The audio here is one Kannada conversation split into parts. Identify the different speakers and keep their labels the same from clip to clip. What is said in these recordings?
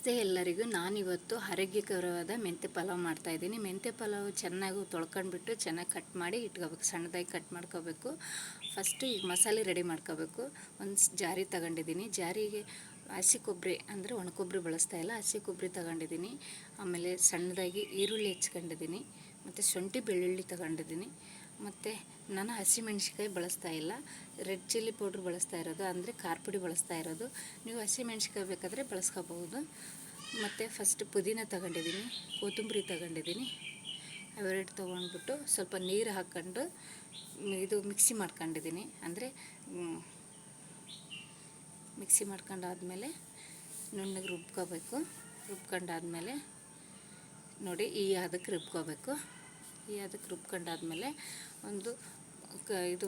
Speaker 1: ನಮಸ್ತೆ ಎಲ್ಲರಿಗೂ. ನಾನಿವತ್ತು ಆರೋಗ್ಯಕರವಾದ ಮೆಂತ್ಯ ಪಲಾವ್ ಮಾಡ್ತಾಯಿದ್ದೀನಿ ಮೆಂತ್ಯ ಪಲಾವ್ ಚೆನ್ನಾಗಿ ತೊಳ್ಕೊಂಡ್ಬಿಟ್ಟು ಚೆನ್ನಾಗಿ ಕಟ್ ಮಾಡಿ ಇಟ್ಕೋಬೇಕು. ಸಣ್ಣದಾಗಿ ಕಟ್ ಮಾಡ್ಕೋಬೇಕು. ಫಸ್ಟು ಈಗ ಮಸಾಲೆ ರೆಡಿ ಮಾಡ್ಕೋಬೇಕು. ಒಂದು ಜಾರಿ ತಗೊಂಡಿದ್ದೀನಿ. ಜಾರಿಗೆ ಹಸಿ ಕೊಬ್ಬರಿ ಅಂದರೆ ಒಣ ಕೊಬ್ಬರಿ ಬಳಸ್ತಾ ಇಲ್ಲ. ಹಸಿ ಕೊಬ್ಬರಿ ತಗೊಂಡಿದ್ದೀನಿ. ಆಮೇಲೆ ಸಣ್ಣದಾಗಿ ಈರುಳ್ಳಿ ಹೆಚ್ಕೊಂಡಿದ್ದೀನಿ ಮತ್ತು ಶುಂಠಿ ಬೆಳ್ಳುಳ್ಳಿ ತಗೊಂಡಿದ್ದೀನಿ. ಮತ್ತು ನಾನು ಹಸಿಮೆಣ್ಸಿಕಾಯಿ ಬಳಸ್ತಾ ಇಲ್ಲ. ರೆಡ್ ಚಿಲ್ಲಿ ಪೌಡ್ರ್ ಬಳಸ್ತಾ ಇರೋದು, ಅಂದರೆ ಖಾರ ಪುಡಿ ಬಳಸ್ತಾ ಇರೋದು. ನೀವು ಹಸಿಮೆಣ್ಸಿಕಾಯಿ ಬೇಕಾದರೆ ಬಳಸ್ಕೋಬಹುದು. ಮತ್ತು ಫಸ್ಟ್ ಪುದೀನ ತಗೊಂಡಿದ್ದೀನಿ, ಕೊತ್ತಂಬರಿ ತಗೊಂಡಿದ್ದೀನಿ. ಅವೆರಡು ತೊಗೊಂಡ್ಬಿಟ್ಟು ಸ್ವಲ್ಪ ನೀರು ಹಾಕ್ಕೊಂಡು ಇದು ಮಿಕ್ಸಿ ಮಾಡ್ಕೊಂಡಿದ್ದೀನಿ. ಅಂದರೆ ಮಿಕ್ಸಿ ಮಾಡ್ಕೊಂಡಾದ್ಮೇಲೆ ನುಣ್ಣಗೆ ರುಬ್ಕೋಬೇಕು. ರುಬ್ಕೊಂಡಾದ್ಮೇಲೆ ನೋಡಿ ಈ ಅದಕ್ಕೆ ರುಬ್ಕೋಬೇಕು. ಈ ಅದಕ್ಕೆ ರುಬ್ಕೊಂಡಾದ್ಮೇಲೆ ಒಂದು ಕ ಇದು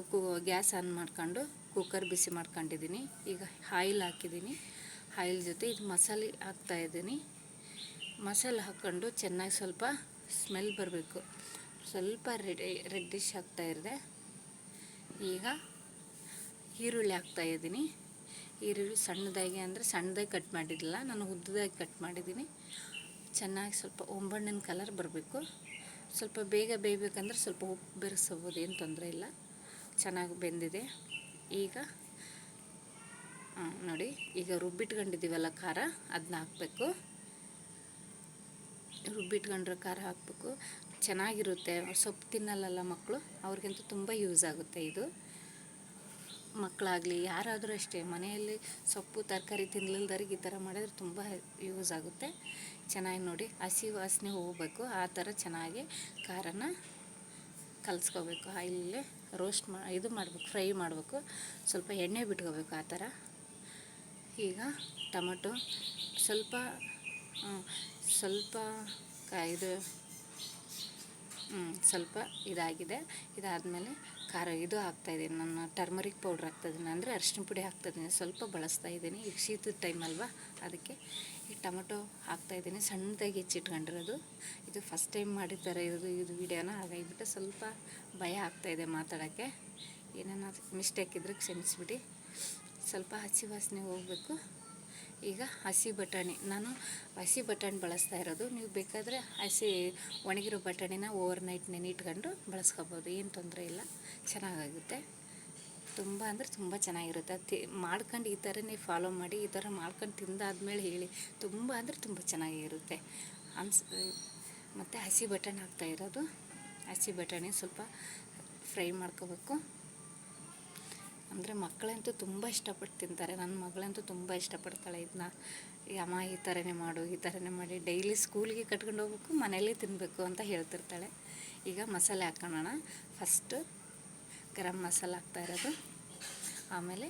Speaker 1: ಗ್ಯಾಸ್ ಆನ್ ಮಾಡ್ಕೊಂಡು ಕುಕ್ಕರ್ ಬಿಸಿ ಮಾಡ್ಕೊಂಡಿದ್ದೀನಿ. ಈಗ ಆಯಿಲ್ ಹಾಕಿದ್ದೀನಿ. ಆಯಿಲ್ ಜೊತೆ ಇದು ಮಸಾಲೆ ಹಾಕ್ತಾಯಿದ್ದೀನಿ ಮಸಾಲೆ ಹಾಕ್ಕೊಂಡು ಚೆನ್ನಾಗಿ ಸ್ವಲ್ಪ ಸ್ಮೆಲ್ ಬರಬೇಕು. ಸ್ವಲ್ಪ ರೆಡಿ ರೆಡ್ಡಿಶ್ ಆಗ್ತಾಯಿದೆ ಈಗ ಈರುಳ್ಳಿ ಹಾಕ್ತಾಯಿದ್ದೀನಿ ಈರುಳ್ಳಿ ಸಣ್ಣದಾಗಿ ಅಂದರೆ ಸಣ್ಣದಾಗಿ ಕಟ್ ಮಾಡಿರಲಿಲ್ಲ ನಾನು ಉದ್ದದಾಗಿ ಕಟ್ ಮಾಡಿದ್ದೀನಿ. ಚೆನ್ನಾಗಿ ಸ್ವಲ್ಪ ಒಂಬಣ್ಣಿನ ಕಲರ್ ಬರಬೇಕು. ಸ್ವಲ್ಪ ಬೇಗ ಬೇಯಬೇಕಂದ್ರೆ ಸ್ವಲ್ಪ ಉಪ್ಪು ಬೆರೆಸಬಹುದು ಏನು ತೊಂದರೆ ಇಲ್ಲ. ಚೆನ್ನಾಗಿ ಬೆಂದಿದೆ. ಈಗ ನೋಡಿ, ಈಗ ರುಬ್ಬಿಟ್ಕೊಂಡಿದ್ದೀವಲ್ಲ ಖಾರ ಅದನ್ನ ಹಾಕಬೇಕು. ರುಬ್ಬಿಟ್ಕೊಂಡ್ರೆ ಖಾರ ಹಾಕಬೇಕು. ಚೆನ್ನಾಗಿರುತ್ತೆ. ಸೊಪ್ಪು ತಿನ್ನಲ್ಲಲ್ಲ ಮಕ್ಕಳು ಅವ್ರಿಗಂತೂ ತುಂಬ ಯೂಸ್ ಆಗುತ್ತೆ ಇದು. ಮಕ್ಕಳಾಗಲಿ, ಯಾರಾದರೂ ಅಷ್ಟೇ, ಮನೆಯಲ್ಲಿ ಸೊಪ್ಪು, ತರಕಾರಿ ತಿನ್ನಲಿಲ್ದವ್ರಿಗೆ ಈ ಥರ ಮಾಡಿದ್ರೆ ತುಂಬ ಯೂಸ್ ಆಗುತ್ತೆ. ಚೆನ್ನಾಗಿ ನೋಡಿ, ಹಸಿ ವಾಸನೆ ಹೋಗಬೇಕು, ಆ ಥರ ಚೆನ್ನಾಗಿ ಖಾರನ ಕಲಿಸ್ಕೋಬೇಕು. ಆಯಿಲ್ ರೋಸ್ಟ್ ಮಾ, ಇದು ಮಾಡಬೇಕು, ಫ್ರೈ ಮಾಡಬೇಕು. ಸ್ವಲ್ಪ ಎಣ್ಣೆ ಬಿಟ್ಕೋಬೇಕು ಆ ಥರ. ಈಗ ಟೊಮಟೊ, ಸ್ವಲ್ಪ ಸ್ವಲ್ಪ ಇದು ಸ್ವಲ್ಪ ಇದಾಗಿದೆ. ಇದಾದಮೇಲೆ ಖಾರ ಇದು ಹಾಕ್ತಾಯಿದ್ದೀನಿ ನಾನು ಟರ್ಮರಿಕ್ ಪೌಡ್ರ್ ಹಾಕ್ತಾಯಿದ್ದೀನಿ ಅಂದರೆ ಅರಿಶಿನ ಪುಡಿ ಹಾಕ್ತಾಯಿದ್ದೀನಿ ಸ್ವಲ್ಪ ಬಳಸ್ತಾ ಇದ್ದೀನಿ. ಈಗ ಶೀತದ ಟೈಮ್ ಅಲ್ವಾ? ಅದಕ್ಕೆ ಈ ಹಾಕ್ತಾ ಹಾಕ್ತಾಯಿದ್ದೀನಿ ಸಣ್ಣದಾಗಿ ಹೆಚ್ಚಿಟ್ಕೊಂಡಿರೋದು. ಇದು ಫಸ್ಟ್ ಟೈಮ್ ಮಾಡಿದ್ದಾರೆ ಇದು ಇದು ವಿಡಿಯೋನ ಹಾಗಾಗಿಬಿಟ್ಟು ಸ್ವಲ್ಪ ಭಯ ಆಗ್ತಾಯಿದೆ ಮಾತಾಡೋಕ್ಕೆ. ಏನೇನಾದ್ರೂ ಮಿಸ್ಟೇಕ್ ಇದ್ದರೆ ಕ್ಷಮಿಸಿಬಿಡಿ. ಸ್ವಲ್ಪ ಹಸಿ ವಾಸನೆ ಹೋಗಬೇಕು. ಈಗ ಹಸಿ ಬಟಾಣಿ. ನಾನು ಹಸಿ ಬಟಾಣಿ ಬಳಸ್ತಾ ಇರೋದು. ನೀವು ಬೇಕಾದರೆ ಹಸಿ ಒಣಗಿರೋ ಬಟಾಣಿನ ಓವರ್ ನೈಟ್ ನೆನಿಟ್ಕೊಂಡು ಬಳಸ್ಕೋಬೋದು. ಏನು ತೊಂದರೆ ಇಲ್ಲ. ಚೆನ್ನಾಗಾಗುತ್ತೆ. ತುಂಬ ಅಂದರೆ ತುಂಬ ಚೆನ್ನಾಗಿರುತ್ತೆ. ತಿ ಮಾಡ್ಕೊಂಡು ಈ ಥರನೇ ಫಾಲೋ ಮಾಡಿ, ಈ ಥರ ಮಾಡ್ಕೊಂಡು ತಿಂದಾದ್ಮೇಲೆ ಹೇಳಿ, ತುಂಬ ಅಂದರೆ ತುಂಬ ಚೆನ್ನಾಗಿರುತ್ತೆ. ಅನ್ಸ್ ಮತ್ತು ಹಸಿ ಬಟಾಣಿ ಹಾಕ್ತಾ ಇರೋದು. ಹಸಿ ಬಟಾಣಿ ಸ್ವಲ್ಪ ಫ್ರೈ ಮಾಡ್ಕೋಬೇಕು. ಅಂದರೆ ಮಕ್ಕಳಂತೂ ತುಂಬ ಇಷ್ಟಪಟ್ಟು ತಿಂತಾರೆ. ನನ್ನ ಮಗಳಂತೂ ತುಂಬ ಇಷ್ಟಪಡ್ತಾಳೆ ಇದನ್ನ ಅಮ್ಮ, ಈ ಥರನೇ ಮಾಡು, ಈ ಥರನೇ ಮಾಡಿ, ಡೈಲಿ ಸ್ಕೂಲಿಗೆ ಕಟ್ಕೊಂಡು ಹೋಗ್ಬೇಕು ಮನೇಲಿ ತಿನ್ನಬೇಕು ಅಂತ ಹೇಳ್ತಿರ್ತಾಳೆ. ಈಗ ಮಸಾಲೆ ಹಾಕೋಣ ಫಸ್ಟು ಗರಂ ಮಸಾಲೆ ಹಾಕ್ತಾ ಇರೋದು. ಆಮೇಲೆ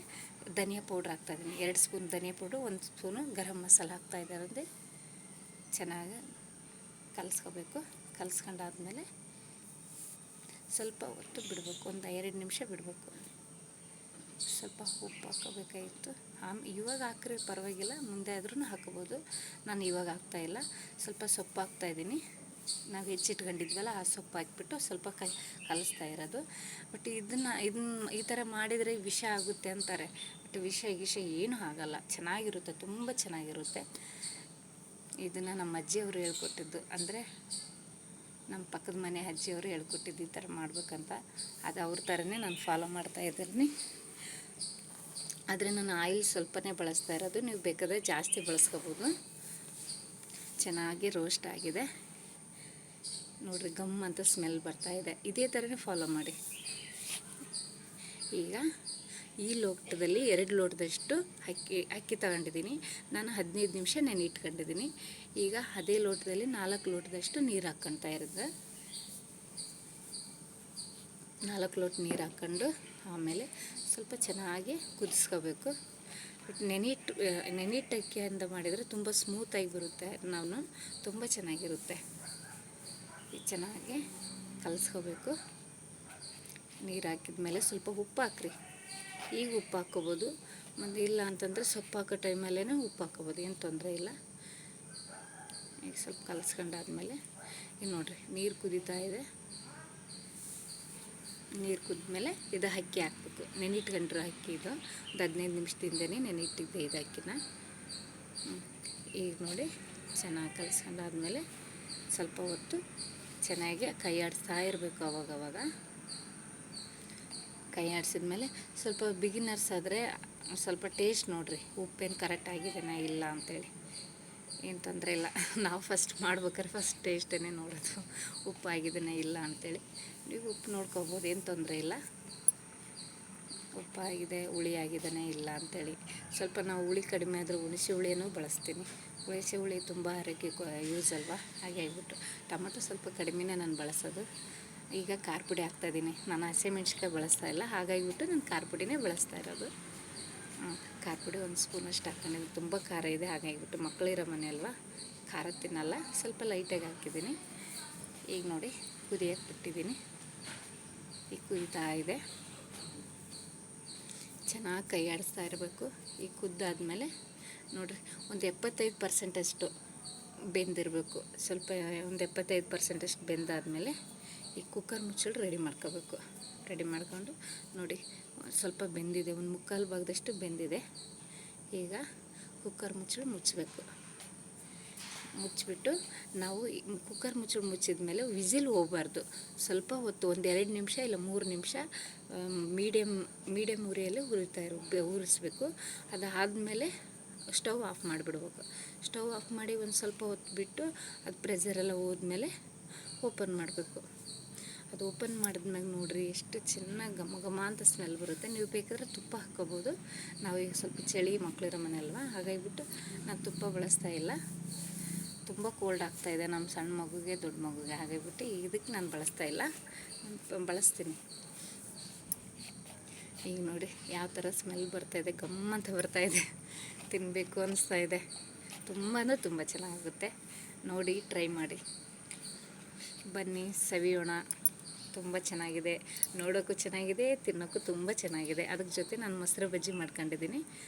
Speaker 1: ಧನಿಯಾ ಪೌಡ್ರ್ ಹಾಕ್ತಾಯಿದ್ದೀನಿ ಎರಡು ಸ್ಪೂನ್ ಧನಿಯಾ ಪೌಡ್ರು, ಒಂದು ಸ್ಪೂನು ಗರಂ ಮಸಾಲೆ ಹಾಕ್ತಾ ಇದ್ದಾರೆ ಚೆನ್ನಾಗಿ ಕಲಿಸ್ಕೋಬೇಕು. ಕಲಿಸ್ಕೊಂಡಾದ್ಮೇಲೆ ಸ್ವಲ್ಪ ಹೊತ್ತು ಬಿಡಬೇಕು. ಒಂದು ಎರಡು ನಿಮಿಷ ಬಿಡಬೇಕು. ಸ್ವಲ್ಪ ಉಪ್ಪು ಹಾಕೋಬೇಕಾಗಿತ್ತು. ಆಮ್, ಇವಾಗ ಹಾಕ್ರೆ ಪರವಾಗಿಲ್ಲ, ಮುಂದೆ ಆದ್ರೂ ಹಾಕ್ಬೋದು. ನಾನು ಇವಾಗ ಹಾಕ್ತಾಯಿಲ್ಲ ಸ್ವಲ್ಪ ಸೊಪ್ಪು ಹಾಕ್ತಾಯಿದ್ದೀನಿ ನಾವು ಹೆಚ್ಚಿಟ್ಕೊಂಡಿದ್ವಲ್ಲ, ಆ ಸೊಪ್ಪು ಹಾಕಿಬಿಟ್ಟು ಸ್ವಲ್ಪ ಕೈ ಕಲಿಸ್ತಾ ಇರೋದು. ಬಟ್ ಇದನ್ನು ಇದನ್ನ ಈ ಥರ ಮಾಡಿದರೆ ವಿಷ ಆಗುತ್ತೆ ಅಂತಾರೆ. ಬಟ್ ವಿಷ, ಗಿಷ ಏನೂ ಆಗಲ್ಲ. ಚೆನ್ನಾಗಿರುತ್ತೆ, ತುಂಬ ಚೆನ್ನಾಗಿರುತ್ತೆ. ಇದನ್ನು ನಮ್ಮ ಅಜ್ಜಿಯವರು ಹೇಳ್ಕೊಟ್ಟಿದ್ದು. ಅಂದರೆ ನಮ್ಮ ಪಕ್ಕದ ಮನೆ ಅಜ್ಜಿಯವರು ಹೇಳ್ಕೊಟ್ಟಿದ್ದು ಈ ಥರ ಮಾಡಬೇಕಂತ. ಅದು ಅವ್ರ ಥರನೇ ನಾನು ಫಾಲೋ ಮಾಡ್ತಾ ಇದ್ದೀನಿ. ಆದರೆ ನಾನು ಆಯಿಲ್ ಸ್ವಲ್ಪನೇ ಬಳಸ್ತಾ ಇರೋದು. ನೀವು ಬೇಕಾದರೆ ಜಾಸ್ತಿ ಬಳಸ್ಕೋಬೋದು. ಚೆನ್ನಾಗಿ ರೋಸ್ಟ್ ಆಗಿದೆ. ನೋಡಿರಿ, ಗಮ್ ಅಂತ ಸ್ಮೆಲ್ ಬರ್ತಾ ಇದೆ. ಇದೇ ಥರನೇ ಫಾಲೋ ಮಾಡಿ. ಈಗ ಈ ಲೋಟದಲ್ಲಿ ಎರಡು ಲೋಟದಷ್ಟು ಅಕ್ಕಿ ಅಕ್ಕಿ ತಗೊಂಡಿದ್ದೀನಿ. ನಾನು ಹದಿನೈದು ನಿಮಿಷ ನೆನೆ ಇಟ್ಕೊಂಡಿದ್ದೀನಿ ಈಗ ಅದೇ ಲೋಟದಲ್ಲಿ ನಾಲ್ಕು ಲೋಟದಷ್ಟು ನೀರು ಹಾಕ್ಕೊತಾ ಇರೋದು. ನಾಲ್ಕು ಲೋಟ ನೀರು ಹಾಕ್ಕೊಂಡು ಆಮೇಲೆ ಸ್ವಲ್ಪ ಚೆನ್ನಾಗಿ ಕುದಿಸ್ಕೋಬೇಕು. ನೆನಿಟ್ಟು ನೆನಿಟ್ಟು ಅಕ್ಕಿಯಿಂದ ಮಾಡಿದರೆ ತುಂಬ ಸ್ಮೂತಾಗಿ ಬರುತ್ತೆ ನಾವು ತುಂಬ ಚೆನ್ನಾಗಿರುತ್ತೆ. ಚೆನ್ನಾಗಿ ಕಲಸ್ಕೋಬೇಕು. ನೀರು ಹಾಕಿದ ಮೇಲೆ ಸ್ವಲ್ಪ ಉಪ್ಪು ಹಾಕ್ರಿ. ಈಗ ಉಪ್ಪು ಹಾಕ್ಕೋಬೋದು. ಮತ್ತು ಇಲ್ಲ ಅಂತಂದರೆ ಸೊಪ್ಪು ಹಾಕೋ ಟೈಮಲ್ಲೇ ಉಪ್ಪು ಹಾಕ್ಕೋಬೋದು. ಏನು ತೊಂದರೆ ಇಲ್ಲ. ಈಗ ಸ್ವಲ್ಪ ಕಲಸ್ಕೊಂಡಾದ್ಮೇಲೆ ಈಗ ನೋಡಿರಿ, ನೀರು ಕುದೀತಾ ಇದೆ. ನೀರು ಕುದ್ಮೇಲೆ ಇದು ಅಕ್ಕಿ ಹಾಕ್ಬೇಕು. ನೆನಿಟ್ಕೊಂಡ್ರು ಅಕ್ಕಿ ಇದು. ಒಂದು ಹದಿನೈದು ನಿಮಿಷದಿಂದನೇ ನೆನಿಟ್ಟಿದ್ದೆ ಇದು ಅಕ್ಕಿನ. ಈಗ ನೋಡಿ ಚೆನ್ನಾಗಿ ಕಲಿಸ್ಕೊಂಡಾದ್ಮೇಲೆ ಸ್ವಲ್ಪ ಹೊತ್ತು ಚೆನ್ನಾಗಿ ಕೈ ಆಡಿಸ್ತಾ ಇರಬೇಕು ಅವಾಗವಾಗ. ಕೈ ಆಡಿಸಿದ್ಮೇಲೆ ಸ್ವಲ್ಪ ಬಿಗಿನರ್ಸ್ ಆದರೆ ಸ್ವಲ್ಪ ಟೇಸ್ಟ್ ನೋಡಿರಿ. ಉಪ್ಪೇನು ಕರೆಕ್ಟ್ ಇಲ್ಲ ಅಂಥೇಳಿ ಏನು ತೊಂದರೆ ಇಲ್ಲ. ನಾವು ಫಸ್ಟ್ ಮಾಡ್ಬೇಕಾದ್ರೆ ಫಸ್ಟ್ ಟೇಸ್ಟೇ ನೋಡೋದು. ಉಪ್ಪು ಆಗಿದೆನಾ ಇಲ್ಲ ಅಂಥೇಳಿ ನೀವು ಉಪ್ಪು ನೋಡ್ಕೋಬೋದು, ಏನು ತೊಂದರೆ ಇಲ್ಲ. ಉಪ್ಪಾಗಿದೆ ಹುಳಿ ಆಗಿದ್ದಾನೆ ಇಲ್ಲ ಅಂಥೇಳಿ ಸ್ವಲ್ಪ ನಾವು ಹುಳಿ ಕಡಿಮೆ ಆದರೂ ಹುಣಸೆ ಹುಳಿಯನ್ನು ಬಳಸ್ತೀನಿ. ಹುಣಸೆ ಹುಳಿ ತುಂಬ ಆರೋಗ್ಯಕ್ಕೆ ಯೂಸ್ ಅಲ್ವಾ? ಹಾಗೆ ಆಗಿಬಿಟ್ಟು ಟೊಮಟೊ ಸ್ವಲ್ಪ ಕಡಿಮೆನೇ ನಾನು ಬಳಸೋದು. ಈಗ ಖಾರ ಪುಡಿ ಹಾಕ್ತಾಯಿದ್ದೀನಿ ನಾನು ಹಸಿಮೆಣ್ಸಿಕಾಯಿ ಬಳಸ್ತಾ ಇಲ್ಲ. ಹಾಗಾಗಿಬಿಟ್ಟು ನಾನು ಖಾರ ಪುಡಿನೇ ಬಳಸ್ತಾ ಇರೋದು. ಖಾರ ಪುಡಿ ಒಂದು ಸ್ಪೂನಷ್ಟು ಹಾಕ್ಕೊಂಡಿದ್ದೀನಿ. ತುಂಬ ಖಾರ ಇದೆ ಹಾಗಾಗಿಬಿಟ್ಟು ಮಕ್ಕಳಿರೋ ಮನೆ ಅಲ್ವಾ? ಖಾರ ತಿನ್ನಲ್ಲ. ಸ್ವಲ್ಪ ಲೈಟಾಗಿ ಹಾಕಿದ್ದೀನಿ. ಈಗ ನೋಡಿ ಕುದಿಯಕ್ಕೆ ಬಿಟ್ಟಿದ್ದೀನಿ. ಈಗ ಕುಯ್ತಾ ಇದೆ. ಚೆನ್ನಾಗಿ ಕೈ ಆಡಿಸ್ತಾ ಇರಬೇಕು. ಈ ಕುದ್ದಾದಮೇಲೆ ನೋಡಿರಿ, ಒಂದು ಎಪ್ಪತ್ತೈದು ಪರ್ಸೆಂಟಷ್ಟು ಬೆಂದಿರಬೇಕು. ಸ್ವಲ್ಪ ಒಂದು ಎಪ್ಪತ್ತೈದು ಪರ್ಸೆಂಟಷ್ಟು ಬೆಂದಾದಮೇಲೆ ಈ ಕುಕ್ಕರ್ ಮುಚ್ಚಳು ರೆಡಿ ಮಾಡ್ಕೋಬೇಕು. ರೆಡಿ ಮಾಡ್ಕೊಂಡು ನೋಡಿ, ಸ್ವಲ್ಪ ಬೆಂದಿದೆ. ಒಂದು ಮುಕ್ಕಾಲು ಭಾಗದಷ್ಟು ಬೆಂದಿದೆ. ಈಗ ಕುಕ್ಕರ್ ಮುಚ್ಚಳು ಮುಚ್ಚಬೇಕು ಮುಚ್ಚಿಬಿಟ್ಟು ನಾವು ಕುಕ್ಕರ್ ಮುಚ್ಚಿ ಮುಚ್ಚಿದ ಮೇಲೆ ವಿಸಿಲ್ ಹೋಗಬಾರ್ದು. ಸ್ವಲ್ಪ ಹೊತ್ತು, ಒಂದು ಎರಡು ನಿಮಿಷ ಇಲ್ಲ ಮೂರು ನಿಮಿಷ ಮೀಡಿಯಮ್ ಮೀಡಿಯಮ್ ಉರಿಯಲ್ಲಿ ಉರಿತಾ ಇರು ಉರಿಸ್ಬೇಕು. ಅದಾದಮೇಲೆ ಸ್ಟವ್ ಆಫ್ ಮಾಡಿಬಿಡ್ಬೇಕು. ಸ್ಟವ್ ಆಫ್ ಮಾಡಿ ಒಂದು ಸ್ವಲ್ಪ ಹೊತ್ತು ಬಿಟ್ಟು ಅದು ಪ್ರೆಸರೆಲ್ಲ ಹೋದ್ಮೇಲೆ ಓಪನ್ ಮಾಡಬೇಕು. ಅದು ಓಪನ್ ಮಾಡಿದ್ಮ್ಯಾಗ ನೋಡಿರಿ ಎಷ್ಟು ಚೆನ್ನಾಗಿ ಘಮ ಘಮ ಅಂತ ಸ್ಮೆಲ್ ಬರುತ್ತೆ. ನೀವು ಬೇಕಾದ್ರೆ ತುಪ್ಪ ಹಾಕ್ಕೋಬೋದು. ನಾವು ಈಗ ಸ್ವಲ್ಪ ಚಳಿ ಮಕ್ಕಳಿರೋ ಮನೆ ಅಲ್ವಾ ಹಾಗಾಗಿಬಿಟ್ಟು ನಾನು ತುಪ್ಪ ಬಳಸ್ತಾ ಇಲ್ಲ. ತುಂಬ ಕೋಲ್ಡ್ ಆಗ್ತಾ ಇದೆ. ನಮ್ಮ ಸಣ್ಣ ಮಗುಗೆ, ದೊಡ್ಡ ಮಗುಗೆ ಹಾಗಾಗಿಬಿಟ್ಟು ಇದಕ್ಕೆ ನಾನು ಬಳಸ್ತಾ ಇಲ್ಲ. ಬಳಸ್ತೀನಿ. ಈಗ ನೋಡಿ ಯಾವ ಥರ ಸ್ಮೆಲ್ ಬರ್ತಾಯಿದೆ ಗಮ್ಮಂತ ಬರ್ತಾಯಿದೆ ತಿನ್ನಬೇಕು ಅನಿಸ್ತಾ ಇದೆ. ತುಂಬ ಅಂದರೆ ತುಂಬ ಚೆನ್ನಾಗುತ್ತೆ. ನೋಡಿ ಟ್ರೈ ಮಾಡಿ. ಬನ್ನಿ, ಸವಿಯೋಣ. ತುಂಬ ಚೆನ್ನಾಗಿದೆ. ನೋಡೋಕ್ಕೂ ಚೆನ್ನಾಗಿದೆ, ತಿನ್ನೋಕ್ಕೂ ತುಂಬ ಚೆನ್ನಾಗಿದೆ. ಅದ್ರ ಜೊತೆ ನಾನು ಮೊಸರು ಬಜ್ಜಿ ಮಾಡ್ಕೊಂಡಿದ್ದೀನಿ.